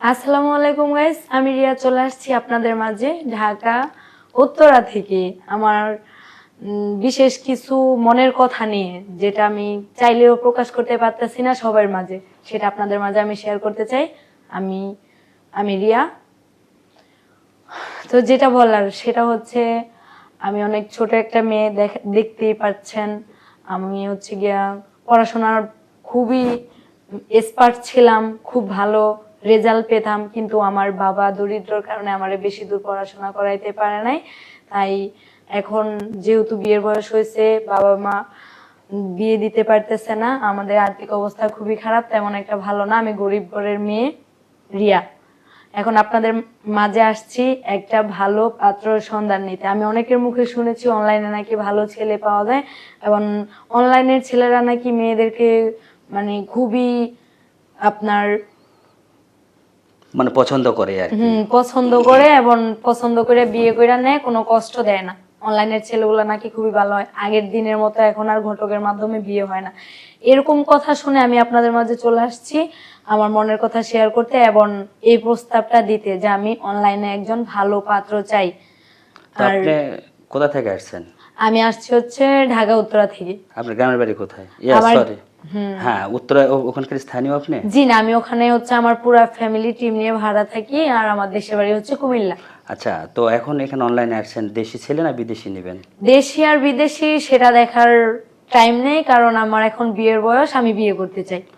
আসসালামু আলাইকুম গাইস আমি রিয়া চলে আসছি আপনাদের মাঝে ঢাকা, উত্তরা থেকে। আমার বিশেষ কিছু মনের কথা নিয়ে, যেটা আমি চাইলেও প্রকাশ করতে পারতেছি না সবার মাঝে, সেটা আপনাদের মাঝে আমি শেয়ার করতে চাই। আমি আমি রিয়া। তো যেটা বলার, সেটা হচ্ছে, আমি অনেক ছোট একটা মেয়ে দেখ- দেখতেই পাচ্ছেন। আমি হচ্ছে গিয়া পড়াশোনার খুবই এক্সপার্ট ছিলাম, খুব ভালো রেজাল্ট পেতাম, কিন্তু আমার বাবা দরিদ্রর কারণে আমার বেশি দূর পড়াশোনা করাইতে পারে নাই। তাই এখন যেহেতু বিয়ের বয়স হয়েছে, বাবা মা বিয়ে দিতে পারতেছে না, আমাদের আর্থিক অবস্থা খুবই খারাপ, তেমন একটা ভালো না। আমি গরিব ঘরের মেয়ে, রিয়া। এখন আপনাদের মাঝে আসছি একটা ভালো পাত্র সন্ধান নিতে। আমি অনেকের মুখে শুনেছি অনলাইনে নাকি ভালো ছেলে পাওয়া যায়, এবং অনলাইনের ছেলেরা নাকি মেয়েদেরকে মানে খুবই আপনার মানে পছন্দ করে আর হুম পছন্দ করে এবং পছন্দ করে বিয়ে করে নেয় কোনো কষ্ট দেয় না। অনলাইনের ছেলেগুলো নাকি খুবই ভালো হয়। আগের দিনের মতো এখন আর ঘটকের মাধ্যমে বিয়ে হয় না। এরকম কথা শুনে আমি আপনাদের মাঝে চলে আসছি আমার মনের কথা শেয়ার করতে এবং এই প্রস্তাবটা দিতে যে আমি অনলাইনে একজন ভালো পাত্র চাই। আর কোথা থেকে আসছেন? আমি আসছি হচ্ছে ঢাকা উত্তরা থেকে। আপনার গ্রামের বাড়ি কোথায়? সরি হ্যাঁ উত্তরা ওখানকার স্থানীয় আপনি? জি না আমি ওখানে হচ্ছে আমার পুরো ফ্যামিলি টিম নিয়ে ভাড়া থাকি আর আমার দেশের বাড়ি হচ্ছে কুমিল্লা। আচ্ছা তো এখন এখানে অনলাইনে আসছেন দেশি ছেলে না বিদেশি নেবেন? দেশি আর বিদেশি সেটা দেখার টাইম নেই কারণ আমার এখন বিয়ের বয়স আমি বিয়ে করতে চাই।